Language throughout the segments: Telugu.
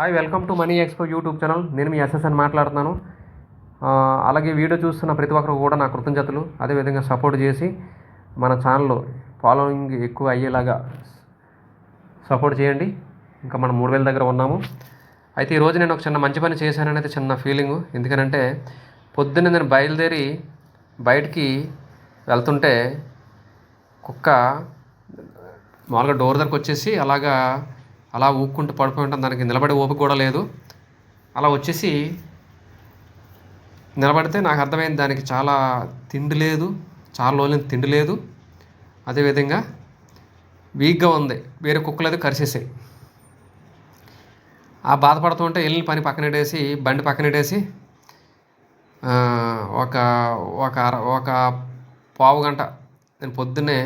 Hi welcome to money expo YouTube channel. నేను మీ ఎస్ఎస్ఎన్ మాట్లాడుతున్నాను. అలాగే వీడియో చూస్తున్న ప్రతి ఒక్కరు కూడా నా కృతజ్ఞతలు. అదేవిధంగా సపోర్ట్ చేసి మన ఛానల్ ఫాలోయింగ్ ఎక్కువ అయ్యేలాగా సపోర్ట్ చేయండి. ఇంకా మనం మూడు వేల దగ్గర ఉన్నాము. అయితే ఈరోజు నేను ఒక చిన్న మంచి పని చేశాననేది చిన్న ఫీలింగు. ఎందుకనంటే పొద్దున్న నేను బయలుదేరి బయటికి వెళ్తుంటే కుక్క మామూలుగా డోర్ దగ్గరకు వచ్చేసి అలాగా అలా ఊక్కుంటూ పడిపోయి ఉంటాం. దానికి నిలబడే ఓపిక కూడా లేదు. అలా వచ్చేసి నిలబడితే నాకు అర్థమైంది దానికి చాలా తిండి లేదు చాలా రోజులు తిండి లేదు. అదేవిధంగా వీక్గా ఉంది. వేరే కుక్కలు అయితే కరిసేసాయి. ఆ బాధపడుతూ ఉంటే వెళ్ళిన పని పక్కనెడేసి బండి పక్కనెట్టేసి ఒక ఒక అర ఒక పావు గంట నేను పొద్దున్నే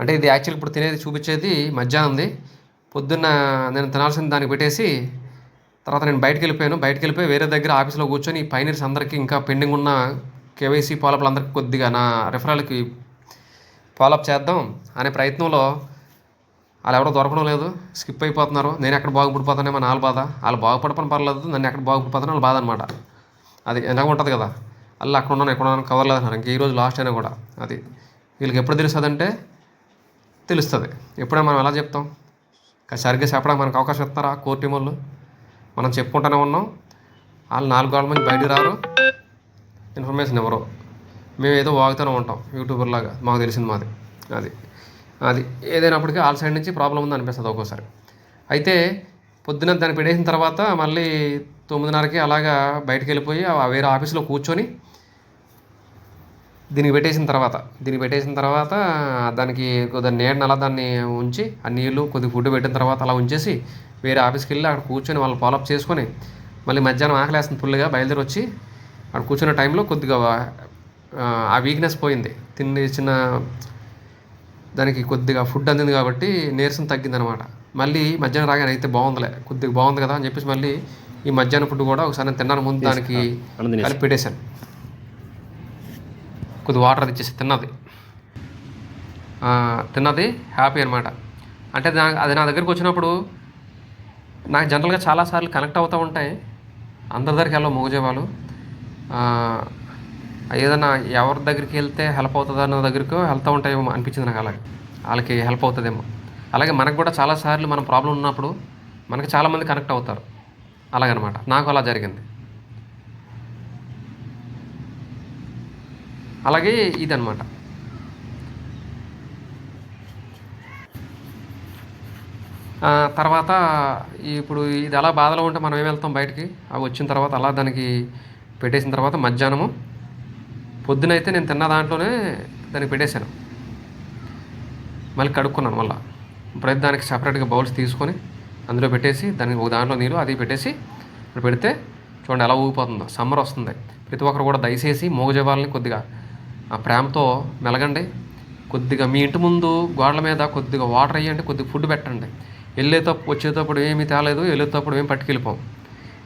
అంటే ఇది యాక్చువల్ ఇప్పుడు తినేది చూపించేది మధ్యాహ్నం ఉంది పొద్దున్న నేను తినాల్సిన దానికి పెట్టేసి తర్వాత నేను బయటికి వెళ్ళిపోయాను బయటికి వెళ్ళిపోయి వేరే దగ్గర ఆఫీస్లో కూర్చొని ఈ పైనీర్స్ అందరికీ ఇంకా పెండింగ్ ఉన్న కేవైసీ ఫాలోఅప్లందరికీ కొద్దిగా నా రెఫరల్కి ఫాలోఅప్ చేద్దాం అనే ప్రయత్నంలో వాళ్ళు ఎవరో దొరకడం లేదు. స్కిప్ అయిపోతున్నారు. నేను ఎక్కడ బాగుపడిపోతానేమో వాళ్ళ బాధ. వాళ్ళు బాగుపడపని పర్లేదు. నన్ను ఎక్కడ బాగుపడిపోతానో వాళ్ళ బాధ అనమాట అది ఎలా ఉంటుంది కదా. అలా అక్కడ ఉన్నాను ఎక్కడ ఉన్నాను కవర్లేదు అన్నారు ఇంక ఈరోజు లాస్ట్ అయినా కూడా. అది వీళ్ళకి ఎప్పుడు తెలుస్తుందంటే తెలుస్తుంది. ఎప్పుడైనా మనం ఎలా చెప్తాం? సరిగ్గా చెప్పడానికి మనకు అవకాశం ఇస్తారా కోర్టు వాళ్ళు మనం చెప్పుకుంటూనే ఉన్నాం. వాళ్ళు నాలుగు గోడల మంది బయటికి రారు. ఇన్ఫర్మేషన్ ఇవ్వరు. మేము ఏదో వాగుతూనే ఉంటాం యూట్యూబర్ లాగా. మాకు తెలిసింది మాది. అది. అది. ఏదైనప్పటికీ వాళ్ళ సైడ్ నుంచి ప్రాబ్లం ఉంది అనిపిస్తుంది ఒక్కోసారి. అయితే పొద్దున దాన్ని పెట్టేసిన తర్వాత మళ్ళీ తొమ్మిదిన్నరకి అలాగా బయటికి వెళ్ళిపోయి వేరే ఆఫీస్లో కూర్చొని దీనికి పెట్టేసిన తర్వాత దీనికి పెట్టేసిన తర్వాత దానికి కొద్దిగా నీడని అలా దాన్ని ఉంచి ఆ నీళ్ళు కొద్దిగా ఫుడ్ పెట్టిన తర్వాత అలా ఉంచేసి వేరే ఆఫీస్కి వెళ్ళి అక్కడ కూర్చొని వాళ్ళు ఫాలోఅప్ చేసుకొని మళ్ళీ మధ్యాహ్నం ఆకలేస్తుంది ఫుల్గా బయలుదేరి వచ్చి అక్కడ కూర్చున్న టైంలో కొద్దిగా ఆ, వీక్నెస్ పోయింది. తిండి చిన్న దానికి కొద్దిగా ఫుడ్ అందింది కాబట్టి నీరసం తగ్గిందనమాట. మళ్ళీ మధ్యాహ్నం రాగానే అయితే బాగుందిలే కొద్దిగా బాగుంది కదా అని చెప్పేసి మళ్ళీ ఈ మధ్యాహ్నం ఫుడ్ కూడా ఒకసారి నేను తిన్నాను ముందు దానికి కలిపి పెట్టేశాను. కొద్ది వాటర్ అది ఇచ్చేసి తిన్నది తిన్నది హ్యాపీ అనమాట అంటే నా అది నా దగ్గరికి వచ్చినప్పుడు నాకు జనరల్గా చాలాసార్లు కనెక్ట్ అవుతూ ఉంటాయి. అందరి దగ్గరికి వెళ్ళవు మూగజీవాలు. ఏదైనా ఎవరి దగ్గరికి వెళ్తే హెల్ప్ అవుతుంది అన్న దగ్గరికి వెళ్తూ ఉంటాయేమో అనిపించింది నాకు అలాగే. వాళ్ళకి హెల్ప్ అవుతుందేమో. అలాగే మనకు కూడా చాలాసార్లు మనం ప్రాబ్లం ఉన్నప్పుడు మనకి చాలామంది కనెక్ట్ అవుతారు. అలాగనమాట. నాకు అలా జరిగింది. అలాగే ఇదనమాట తర్వాత ఇప్పుడు ఇది అలా బాధలో ఉంటే మనం ఏం వెళ్తాం బయటికి? అవి వచ్చిన తర్వాత అలా దానికి పెట్టేసిన తర్వాత మధ్యాహ్నము. పొద్దునైతే నేను తిన్న దాంట్లోనే దానికి పెట్టేశాను. మళ్ళీ కడుక్కున్నాను మళ్ళీ. ఇప్పుడైతే దానికి సపరేట్గా బౌల్స్ తీసుకొని అందులో పెట్టేసి దానికి ఒక దాంట్లో నీళ్ళు అది పెట్టేసి ఇప్పుడు పెడితే చూడండి ఎలా ఊగిపోతుందో. సమ్మర్ వస్తుంది. ప్రతి ఒక్కరు కూడా దయచేసి మూగజీవాలని కొద్దిగా ఆ ప్రేమతో మెలగండి. కొద్దిగా మీ ఇంటి ముందు గోడల మీద కొద్దిగా వాటర్ వేయండి కొద్దిగా ఫుడ్ పెట్టండి. వెళ్ళేటప్పుడు వచ్చేటప్పుడు ఏమీ తేలేదు వెళ్ళేటప్పుడు ఏమి పట్టుకెళ్ళిపోం.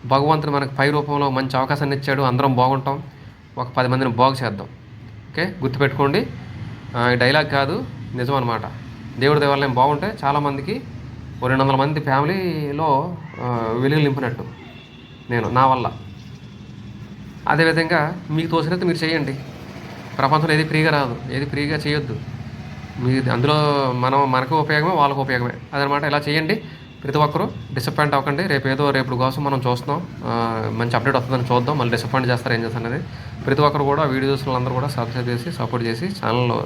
భగవంతుడు మనకు పై రూపంలో మంచి అవకాశాన్ని ఇచ్చాడు అందరం బాగుంటాం. ఒక పది మందిని బాగు చేద్దాం. ఓకే? గుర్తుపెట్టుకోండి. ఈ డైలాగ్ కాదు నిజం అనమాట దేవుడి దేవాలయం బాగుంటే చాలామందికి ఓ రెండు వందల మంది ఫ్యామిలీలో వెలుగు వెలుగులు నింపినట్టు నేను నా వల్ల. అదేవిధంగా మీకు తోసినట్టు మీరు చేయండి. ప్రపంచంలో ఏది ఫ్రీగా రాదు. ఏది ఫ్రీగా చేయొద్దు. మీ అందులో మనం మనకు ఉపయోగమే వాళ్ళకు ఉపయోగమే. అదనమాట ఇలా చేయండి. ప్రతి ఒక్కరూ డిసప్పాయింట్ అవ్వకండి. రేపు ఏదో రేపు కోసం మనం చూస్తున్నాం. మంచి అప్డేట్ వస్తుందని చూద్దాం. మళ్ళీ డిసప్పాయింట్ చేస్తారు ఏం చేస్తారు అనేది ప్రతి ఒక్కరు కూడా వీడియోస్ అందరూ కూడా సబ్స్క్రైబ్ చేసి సపోర్ట్ చేసి ఛానల్లో